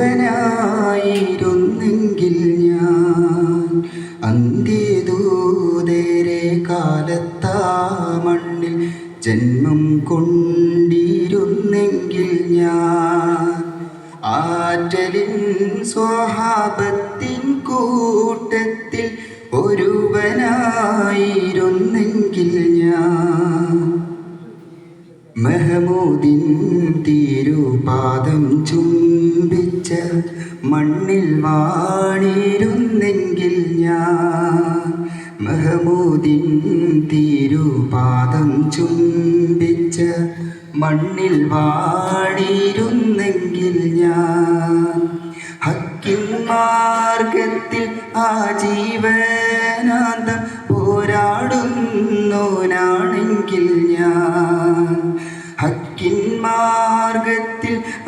ഒരുവനായിരുന്നെങ്കിൽ ഞാൻ അന്ത്യദൂതരെ കാലത്താ മണ്ണിൽ ജന്മം കൊണ്ടിരുന്നെങ്കിൽ ഞാൻ ആറ്റലിൻ സ്വഹാപത്തിൻ കൂട്ടത്തിൽ ഒരുവനായിരുന്നെങ്കിൽ മെഹമൂദിൻ തിരുപാദം ചുംബിച്ച മണ്ണിൽ വാണിരുന്നെങ്കിൽ ഞാൻ മെഹമൂദിൻ തിരുപാദം ചുംബിച്ച മണ്ണിൽ വാണിരുന്നെങ്കിൽ ഞാൻ ഹക്കിൻ മാർഗത്തിൽ ആ ജീവനാന്തം പോരാടുന്നോനാണെങ്കിൽ ഞാൻ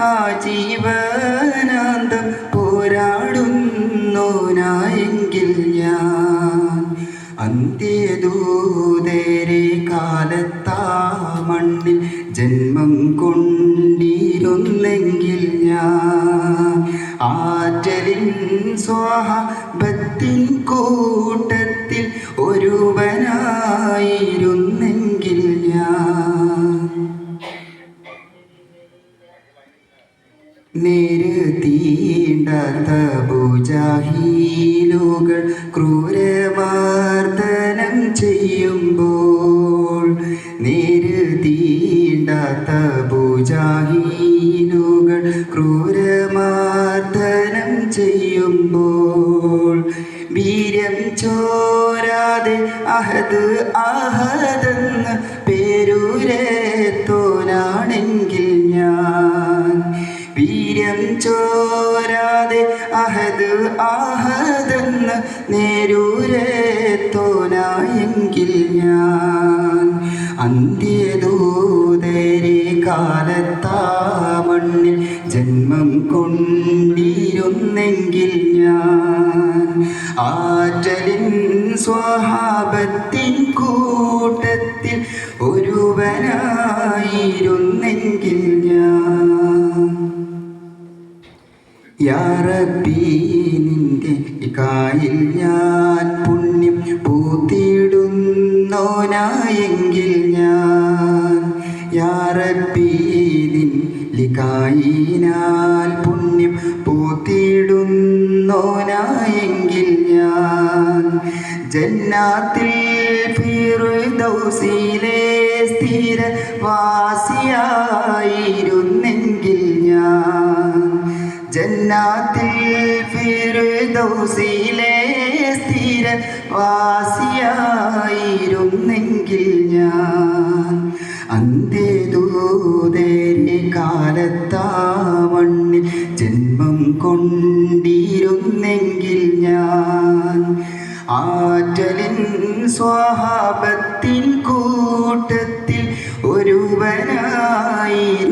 മാർഗത്തിൽ ആജീവനാന്തം പോരാടുന്നോനായെങ്കിൽ ഞാൻ. അന്ത്യദൂതരെ കാലത്താ മണ്ണിൽ ജന്മം കൊണ്ടിരുന്നെങ്കിൽ ഞാൻ. ആറ്റലിൻ സ്വാഹബത്തിൻ കൂട്ടത്തിൽ നേര് പൂജാഹീലുകൾ ക്രൂരമർദ്ദനം ചെയ്യുമ്പോൾ നേര് പൂജാഹീലുകൾ ക്രൂരമർദ്ദനം ചെയ്യുമ്പോൾ വീര്യം ചോരാതെ അഹദ് അഹദെന്ന് ചോരാതെ അഹദ് ആഹദെന്ന് നേരൂരത്തോനായെങ്കിൽ ഞാൻ അന്ത്യദൂതരെ കാലത്താ മണ്ണിൽ ജന്മം കൊണ്ടിരുന്നെങ്കിൽ ഞാൻ ആറ്റലിൻ സ്വഹാപത്തിൻ കൂട്ടത്തിൽ ഒരുവനായിരുന്നെങ്കിൽ യാറബി നിന്റെ ഞാൻ പുണ്യം പൂത്തിയിടുന്നോനായെങ്കിൽ ഞാൻ യാറബി നിൻ പുണ്യം പൂത്തിയിടുന്നോനായെങ്കിൽ ഞാൻ ജന്നാത്തിൽ ഫിറുദൗസിലെ സ്ഥിര ഞാൻ ജന്നാത്തിൽ ഫിർദൗസിലെ സ്ഥിര വാസിയായിരുന്നെങ്കിൽ ഞാൻ അന്ത്യദൂതരെ കാലത്താ മണ്ണിൽ ജന്മം കൊണ്ടിരുന്നെങ്കിൽ ഞാൻ ആറ്റലിൻ സ്വഹാപത്തിൻ കൂട്ടത്തിൽ ഞാൻ